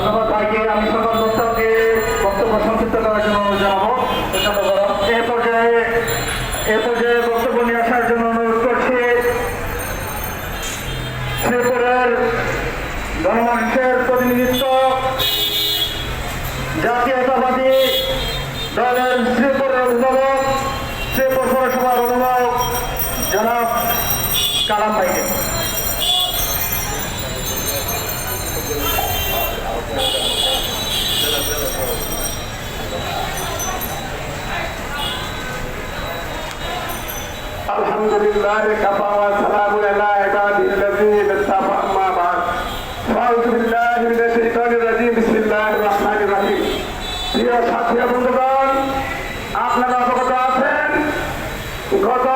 ধন্যবাদ ভাইকে। আমি সকল বক্তাকে বক্তব্য সংক্ষিপ্ত করার জন্য জানাব। এ পর্যায়ে এ পর্যায়ে বক্তব্য আসার জন্য অনুরোধ করছি শ্রীপুরের গণমানুষের প্রতিনিধিত্ব জাতীয়তাবাদী দলের শ্রীপুরের অভিভাবক শ্রীপুর পৌরসভার অভিভাবক জনাব কালাম ভাইকে। الحمد لله كفى وسلام على عباده الذين اصطفى اما بعد فاعوذ بالله من الشيطان الرجيم بسم الله الرحمن الرحيم প্রিয় সাথী বন্ধুগণ আপনারা অবগত আছেন গত